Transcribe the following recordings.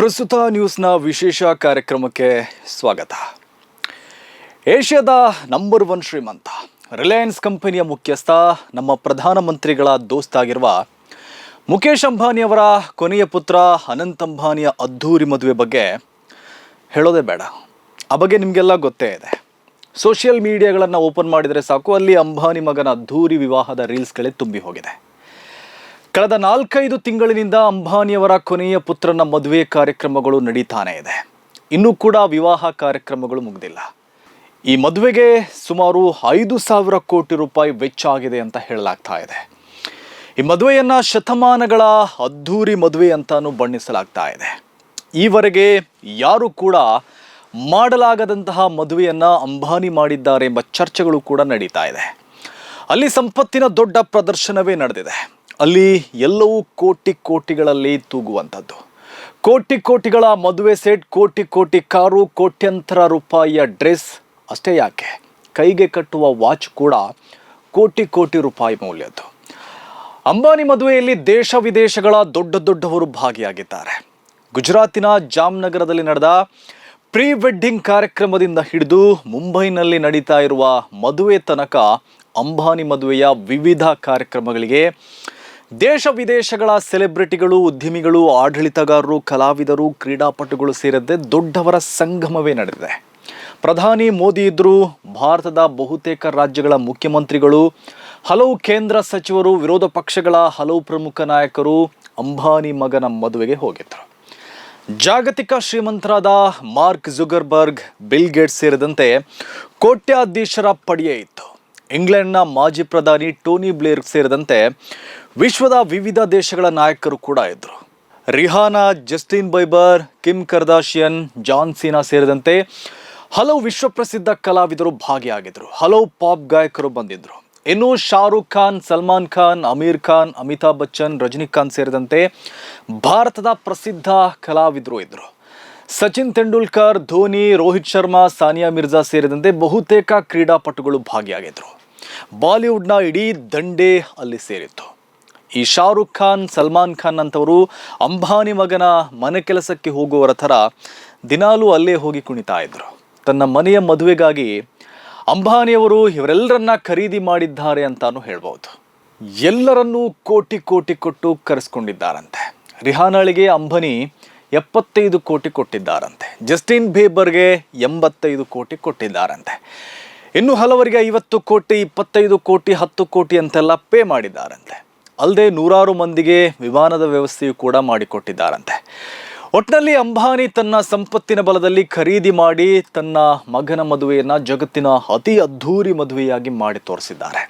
ಪ್ರಸ್ತುತ ನ್ಯೂಸ್ನ ವಿಶೇಷ ಕಾರ್ಯಕ್ರಮಕ್ಕೆ ಸ್ವಾಗತ. ಏಷ್ಯಾದ ನಂಬರ್ ಒನ್ ಶ್ರೀಮಂತ, ರಿಲಯನ್ಸ್ ಕಂಪನಿಯ ಮುಖ್ಯಸ್ಥ, ನಮ್ಮ ಪ್ರಧಾನಮಂತ್ರಿಗಳ ದೋಸ್ತಾಗಿರುವ ಮುಖೇಶ್ ಅಂಬಾನಿಯವರ ಕೊನೆಯ ಪುತ್ರ ಅನಂತ್ ಅಂಬಾನಿಯ ಅದ್ಧೂರಿ ಮದುವೆ ಬಗ್ಗೆ ಹೇಳೋದೇ ಬೇಡ. ಆ ಬಗ್ಗೆ ನಿಮಗೆಲ್ಲ ಗೊತ್ತೇ ಇದೆ. ಸೋಷಿಯಲ್ ಮೀಡಿಯಾಗಳನ್ನು ಓಪನ್ ಮಾಡಿದರೆ ಸಾಕು, ಅಲ್ಲಿ ಅಂಬಾನಿ ಮಗನ ಅದ್ಧೂರಿ ವಿವಾಹದ ರೀಲ್ಸ್ಗಳೇ ತುಂಬಿ ಹೋಗಿದೆ. ಕಳೆದ ನಾಲ್ಕೈದು ತಿಂಗಳಿನಿಂದ ಅಂಬಾನಿಯವರ ಕೊನೆಯ ಪುತ್ರನ ಮದುವೆ ಕಾರ್ಯಕ್ರಮಗಳು ನಡೀತಾನೆ ಇದೆ. ಇನ್ನೂ ಕೂಡ ವಿವಾಹ ಕಾರ್ಯಕ್ರಮಗಳು ಮುಗಿದಿಲ್ಲ. ಈ ಮದುವೆಗೆ ಸುಮಾರು ಐದು ಸಾವಿರ ಕೋಟಿ ರೂಪಾಯಿ ವೆಚ್ಚ ಆಗಿದೆ ಅಂತ ಹೇಳಲಾಗ್ತಾ ಇದೆ. ಈ ಮದುವೆಯನ್ನು ಶತಮಾನಗಳ ಅದ್ಧೂರಿ ಮದುವೆ ಅಂತಾನು ಬಣ್ಣಿಸಲಾಗ್ತಾ ಇದೆ. ಈವರೆಗೆ ಯಾರು ಕೂಡ ಮಾಡಲಾಗದಂತಹ ಮದುವೆಯನ್ನ ಅಂಬಾನಿ ಮಾಡಿದ್ದಾರೆ ಎಂಬ ಚರ್ಚೆಗಳು ಕೂಡ ನಡೀತಾ ಇದೆ. ಅಲ್ಲಿ ಸಂಪತ್ತಿನ ದೊಡ್ಡ ಪ್ರದರ್ಶನವೇ ನಡೆದಿದೆ. ಅಲ್ಲಿ ಎಲ್ಲವೂ ಕೋಟಿ ಕೋಟಿಗಳಲ್ಲಿ ತೂಗುವಂಥದ್ದು. ಕೋಟಿ ಕೋಟಿಗಳ ಮದುವೆ ಸೆಟ್, ಕೋಟಿ ಕೋಟಿ ಕಾರು, ಕೋಟ್ಯಂತರ ರೂಪಾಯಿಯ ಡ್ರೆಸ್, ಅಷ್ಟೇ ಯಾಕೆ? ಕೈಗೆ ಕಟ್ಟುವ ವಾಚ್ ಕೂಡ ಕೋಟಿ ಕೋಟಿ ರೂಪಾಯಿ ಮೌಲ್ಯದ್ದು. ಅಂಬಾನಿ ಮದುವೆಯಲ್ಲಿ ದೇಶ ವಿದೇಶಗಳ ದೊಡ್ಡ ದೊಡ್ಡವರು ಭಾಗಿಯಾಗಿದ್ದಾರೆ. ಗುಜರಾತಿನ ಜಾಮ್ನಗರದಲ್ಲಿ ನಡೆದ ಪ್ರೀ ವೆಡ್ಡಿಂಗ್ ಕಾರ್ಯಕ್ರಮದಿಂದ ಹಿಡಿದು ಮುಂಬೈನಲ್ಲಿ ನಡೀತಾ ಇರುವ ಮದುವೆ ತನಕ ಅಂಬಾನಿ ಮದುವೆಯ ವಿವಿಧ ಕಾರ್ಯಕ್ರಮಗಳಿಗೆ ದೇಶ ವಿದೇಶಗಳ ಸೆಲೆಬ್ರಿಟಿಗಳು, ಉದ್ಯಮಿಗಳು, ಆಡಳಿತಗಾರರು, ಕಲಾವಿದರು, ಕ್ರೀಡಾಪಟುಗಳು ಸೇರಿದಂತೆ ದೊಡ್ಡವರ ಸಂಗಮವೇ ನಡೆದಿದೆ. ಪ್ರಧಾನಿ ಮೋದಿ ಇದ್ದರು ಭಾರತದ ಬಹುತೇಕ ರಾಜ್ಯಗಳ ಮುಖ್ಯಮಂತ್ರಿಗಳು, ಹಲವು ಕೇಂದ್ರ ಸಚಿವರು, ವಿರೋಧ ಪಕ್ಷಗಳ ಹಲವು ಪ್ರಮುಖ ನಾಯಕರು, ಅಂಬಾನಿ ಮಗನ ಮದುವೆಗೆ ಹೋಗಿದ್ದರು ಜಾಗತಿಕ ಶ್ರೀಮಂತರಾದ ಮಾರ್ಕ್ ಜುಗರ್ಬರ್ಗ್, ಬಿಲ್ ಗೇಟ್ಸ್ ಸೇರಿದಂತೆ ಕೋಟ್ಯಾಧೀಶರ ಪಡೆಯೇ ಇಂಗ್ಲೆಂಡ್ನ ಮಾಜಿ ಪ್ರಧಾನಿ ಟೋನಿ ಬ್ಲೇರ್ ಸೇರಿದಂತೆ ವಿಶ್ವದ ವಿವಿಧ ದೇಶಗಳ ನಾಯಕರು ಕೂಡ ಇದ್ದರು. Rihanna, Justin Bieber, Kim Kardashian, John Cena ಸೇರಿದಂತೆ ಹಲವು ವಿಶ್ವಪ್ರಸಿದ್ಧ ಕಲಾವಿದರು ಭಾಗಿಯಾಗಿದ್ದರು. ಹಲವು ಪಾಪ್ ಗಾಯಕರು ಬಂದಿದ್ದರು. ಇನ್ನು ಶಾರುಖ್ ಖಾನ್, ಸಲ್ಮಾನ್ ಖಾನ್, ಅಮೀರ್ ಖಾನ್, ಅಮಿತಾಬ್ ಬಚ್ಚನ್, ರಜನಿಕಾಂತ್ ಸೇರಿದಂತೆ ಭಾರತದ ಪ್ರಸಿದ್ಧ ಕಲಾವಿದರು ಇದ್ದರು. ಸಚಿನ್ ತೆಂಡೂಲ್ಕರ್, ಧೋನಿ, ರೋಹಿತ್ ಶರ್ಮಾ, ಸಾನಿಯಾ ಮಿರ್ಜಾ ಸೇರಿದಂತೆ ಬಹುತೇಕ ಕ್ರೀಡಾಪಟುಗಳು ಭಾಗಿಯಾಗಿದ್ದರು. ಬಾಲಿವುಡ್ನ ಇಡೀ ದಂಡೆ ಅಲ್ಲಿ ಸೇರಿತ್ತು. ಈ ಶಾರುಖ್ ಖಾನ್, ಸಲ್ಮಾನ್ ಖಾನ್ ಅಂತವರು ಅಂಬಾನಿ ಮಗನ ಮನೆ ಕೆಲಸಕ್ಕೆ ಹೋಗುವವರ ಥರ ದಿನಾಲೂ ಅಲ್ಲೇ ಹೋಗಿ ಕುಣಿತಾ ಇದ್ರು. ತನ್ನ ಮನೆಯ ಮದುವೆಗಾಗಿ ಅಂಬಾನಿಯವರು ಇವರೆಲ್ಲರನ್ನ ಖರೀದಿ ಮಾಡಿದ್ದಾರೆ ಅಂತಾನು ಹೇಳ್ಬೋದು. ಎಲ್ಲರನ್ನೂ ಕೋಟಿ ಕೋಟಿ ಕೊಟ್ಟು ಕರೆಸ್ಕೊಂಡಿದ್ದಾರಂತೆ. ರಿಹಾನಾಳಿಗೆ ಅಂಬಾನಿ ಎಪ್ಪತ್ತೈದು ಕೋಟಿ ಕೊಟ್ಟಿದ್ದಾರಂತೆ. ಜಸ್ಟಿನ್ ಬೇಬರ್ಗೆ ಎಂಬತ್ತೈದು ಕೋಟಿ ಕೊಟ್ಟಿದ್ದಾರಂತೆ. ಇನ್ನು ಹಲವರಿಗೆ ಐವತ್ತು ಕೋಟಿ, ಇಪ್ಪತ್ತೈದು ಕೋಟಿ, ಹತ್ತು ಕೋಟಿ ಅಂತೆಲ್ಲ ಪೇ ಮಾಡಿದ್ದಾರಂತೆ ಅಲ್ಲದೆ ನೂರಾರು ಮಂದಿಗೆ ವಿಮಾನದ ವ್ಯವಸ್ಥೆಯು ಕೂಡ ಮಾಡಿಕೊಟ್ಟಿದ್ದಾರಂತೆ ಒಟ್ಟಿನಲ್ಲಿ ಅಂಬಾನಿ ತನ್ನ ಸಂಪತ್ತಿನ ಬಲದಲ್ಲಿ ಖರೀದಿ ಮಾಡಿ ತನ್ನ ಮಗನ ಮದುವೆಯನ್ನು ಜಗತ್ತಿನ ಅತಿ ಅದ್ಧೂರಿ ಮದುವೆಯಾಗಿ ಮಾಡಿ ತೋರಿಸಿದ್ದಾರೆ.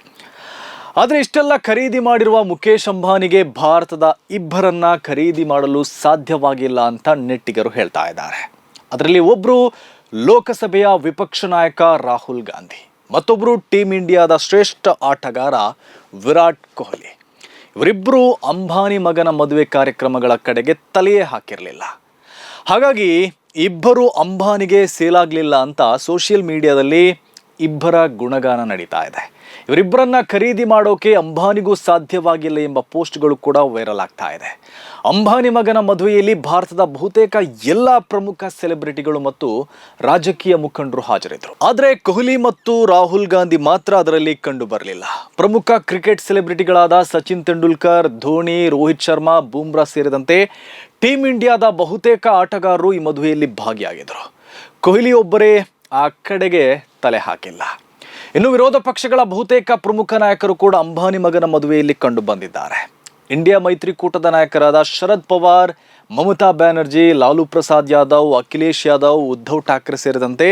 ಆದರೆ ಇಷ್ಟೆಲ್ಲ ಖರೀದಿ ಮಾಡಿರುವ ಮುಖೇಶ್ ಅಂಬಾನಿಗೆ ಭಾರತದ ಇಬ್ಬರನ್ನ ಖರೀದಿ ಮಾಡಲು ಸಾಧ್ಯವಾಗಿಲ್ಲ ಅಂತ ನೆಟ್ಟಿಗರು ಹೇಳ್ತಾ ಇದ್ದಾರೆ. ಅದರಲ್ಲಿ ಒಬ್ಬರು ಲೋಕಸಭೆಯ ವಿಪಕ್ಷ ನಾಯಕ ರಾಹುಲ್ ಗಾಂಧಿ ಮತ್ತೊಬ್ಬರು ಟೀಮ್ ಇಂಡಿಯಾದ ಶ್ರೇಷ್ಠ ಆಟಗಾರ ವಿರಾಟ್ ಕೊಹ್ಲಿ. ಇವರಿಬ್ಬರು ಅಂಬಾನಿ ಮಗನ ಮದುವೆ ಕಾರ್ಯಕ್ರಮಗಳ ಕಡೆಗೆ ತಲೆಯೇ ಹಾಕಿರಲಿಲ್ಲ. ಹಾಗಾಗಿ ಇಬ್ಬರು ಅಂಬಾನಿಗೆ ಸೇಲಾಗಲಿಲ್ಲ ಅಂತ ಸೋಷಿಯಲ್ ಮೀಡಿಯಾದಲ್ಲಿ ಇಬ್ಬರ ಗುಣಗಾನ ನಡೀತಾ ಇದೆ. ಇವರಿಬ್ಬರನ್ನ ಖರೀದಿ ಮಾಡೋಕೆ ಅಂಬಾನಿಗೂ ಸಾಧ್ಯವಾಗಿಲ್ಲ ಎಂಬ ಪೋಸ್ಟ್ಗಳು ಕೂಡ ವೈರಲ್ ಆಗ್ತಾ ಇದೆ. ಅಂಬಾನಿ ಮಗನ ಮದುವೆಯಲ್ಲಿ ಭಾರತದ ಬಹುತೇಕ ಎಲ್ಲ ಪ್ರಮುಖ ಸೆಲೆಬ್ರಿಟಿಗಳು ಮತ್ತು ರಾಜಕೀಯ ಮುಖಂಡರು ಹಾಜರಿದ್ದರು. ಆದರೆ ಕೊಹ್ಲಿ ಮತ್ತು ರಾಹುಲ್ ಗಾಂಧಿ ಮಾತ್ರ ಅದರಲ್ಲಿ ಕಂಡು ಬರಲಿಲ್ಲ. ಪ್ರಮುಖ ಕ್ರಿಕೆಟ್ ಸೆಲೆಬ್ರಿಟಿಗಳಾದ ಸಚಿನ್ ತೆಂಡೂಲ್ಕರ್, ಧೋನಿ, ರೋಹಿತ್ ಶರ್ಮಾ, ಬೂಮ್ರಾ ಸೇರಿದಂತೆ ಟೀಂ ಇಂಡಿಯಾದ ಬಹುತೇಕ ಆಟಗಾರರು ಈ ಮದುವೆಯಲ್ಲಿ ಭಾಗಿಯಾಗಿದ್ದರು. ಕೊಹ್ಲಿ ಒಬ್ಬರೇ ಆ ಕಡೆಗೆ ತಲೆ ಹಾಕಿಲ್ಲ. ಇನ್ನು ವಿರೋಧ ಪಕ್ಷಗಳ ಬಹುತೇಕ ಪ್ರಮುಖ ನಾಯಕರು ಕೂಡ ಅಂಬಾನಿ ಮಗನ ಮದುವೆಯಲ್ಲಿ ಕಂಡು ಬಂದಿದ್ದಾರೆ. ಇಂಡಿಯಾ ಮೈತ್ರಿಕೂಟದ ನಾಯಕರಾದ ಶರದ್ ಪವಾರ್, ಮಮತಾ ಬ್ಯಾನರ್ಜಿ, ಲಾಲು ಪ್ರಸಾದ್ ಯಾದವ್, ಅಖಿಲೇಶ್ ಯಾದವ್, ಉದ್ಧವ್ ಠಾಕ್ರೆ ಸೇರಿದಂತೆ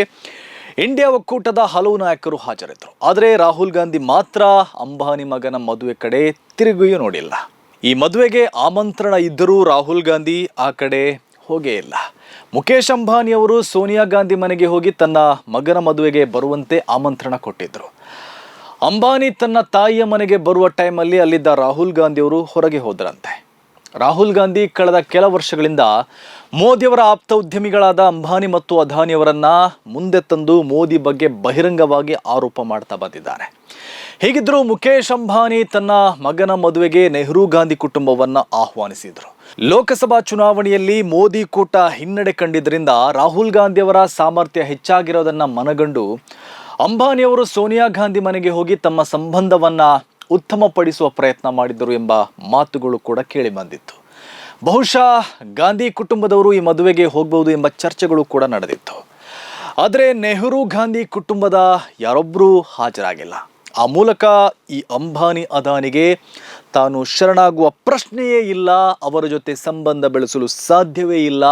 ಇಂಡಿಯಾ ಒಕ್ಕೂಟದ ಹಲವು ನಾಯಕರು ಹಾಜರಿದ್ದರು. ಆದರೆ ರಾಹುಲ್ ಗಾಂಧಿ ಮಾತ್ರ ಅಂಬಾನಿ ಮಗನ ಮದುವೆ ಕಡೆ ತಿರುಗಿಯೂ ನೋಡಿಲ್ಲ. ಈ ಮದುವೆಗೆ ಆಮಂತ್ರಣ ಇದ್ದರೂ ರಾಹುಲ್ ಗಾಂಧಿ ಆ ಕಡೆ ಹೋಗೇ ಇಲ್ಲ. ಮುಖೇಶ್ ಅಂಬಾನಿ ಅವರು ಸೋನಿಯಾ ಗಾಂಧಿ ಮನೆಗೆ ಹೋಗಿ ತನ್ನ ಮಗನ ಮದುವೆಗೆ ಬರುವಂತೆ ಆಮಂತ್ರಣ ಕೊಟ್ಟಿದ್ದರು ಅಂಬಾನಿ ತನ್ನ ತಾಯಿಯ ಮನೆಗೆ ಬರುವ ಟೈಮಲ್ಲಿ ಅಲ್ಲಿದ್ದ ರಾಹುಲ್ ಗಾಂಧಿ ಅವರು ಹೊರಗೆ ಹೋದರಂತೆ. ರಾಹುಲ್ ಗಾಂಧಿ ಕಳೆದ ಕೆಲ ವರ್ಷಗಳಿಂದ ಮೋದಿಯವರ ಆಪ್ತ ಉದ್ಯಮಿಗಳಾದ ಅಂಬಾನಿ ಮತ್ತು ಅದಾನಿಯವರನ್ನ ಮುಂದೆ ತಂದು ಮೋದಿ ಬಗ್ಗೆ ಬಹಿರಂಗವಾಗಿ ಆರೋಪ ಮಾಡ್ತಾ ಬಂದಿದ್ದಾರೆ. ಹೀಗಿದ್ರು ಮುಖೇಶ್ ಅಂಬಾನಿ ತನ್ನ ಮಗನ ಮದುವೆಗೆ ನೆಹರು ಗಾಂಧಿ ಕುಟುಂಬವನ್ನ ಆಹ್ವಾನಿಸಿದ್ರು. ಲೋಕಸಭಾ ಚುನಾವಣೆಯಲ್ಲಿ ಮೋದಿ ಕೂಟ ಹಿನ್ನಡೆ ಕಂಡಿದ್ದರಿಂದ ರಾಹುಲ್ ಗಾಂಧಿಯವರ ಸಾಮರ್ಥ್ಯ ಹೆಚ್ಚಾಗಿರೋದನ್ನು ಮನಗಂಡು ಅಂಬಾನಿಯವರು ಸೋನಿಯಾ ಗಾಂಧಿ ಮನೆಗೆ ಹೋಗಿ ತಮ್ಮ ಸಂಬಂಧವನ್ನ ಉತ್ತಮಪಡಿಸುವ ಪ್ರಯತ್ನ ಮಾಡಿದ್ದರು ಎಂಬ ಮಾತುಗಳು ಕೂಡ ಕೇಳಿ ಬಂದಿತ್ತು. ಬಹುಶಃ ಗಾಂಧಿ ಕುಟುಂಬದವರು ಈ ಮದುವೆಗೆ ಹೋಗಬಹುದು ಎಂಬ ಚರ್ಚೆಗಳು ಕೂಡ ನಡೆದಿತ್ತು. ಆದರೆ ನೆಹರು ಗಾಂಧಿ ಕುಟುಂಬದ ಯಾರೊಬ್ಬರೂ ಹಾಜರಾಗಿಲ್ಲ. ಆ ಮೂಲಕ ಈ ಅಂಬಾನಿ ಅದಾನಿಗೆ ತಾನು ಶರಣಾಗುವ ಪ್ರಶ್ನೆಯೇ ಇಲ್ಲ, ಅವರ ಜೊತೆ ಸಂಬಂಧ ಬೆಳೆಸಲು ಸಾಧ್ಯವೇ ಇಲ್ಲ,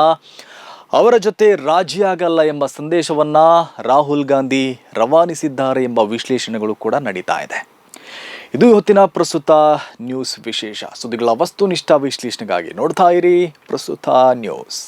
ಅವರ ಜೊತೆ ರಾಜಿಯಾಗಲ್ಲ ಎಂಬ ಸಂದೇಶವನ್ನು ರಾಹುಲ್ ಗಾಂಧಿ ರವಾನಿಸಿದ್ದಾರೆ ಎಂಬ ವಿಶ್ಲೇಷಣೆಗಳು ಕೂಡ ನಡೀತಾ ಇದೆ. ಇದು ಇವತ್ತಿನ ಪ್ರಸ್ತುತ ನ್ಯೂಸ್ ವಿಶೇಷ. ಸುದ್ದಿಗಳ ವಸ್ತುನಿಷ್ಠ ವಿಶ್ಲೇಷಣೆಗಾಗಿ ನೋಡ್ತಾ ಇರಿ ಪ್ರಸ್ತುತ ನ್ಯೂಸ್.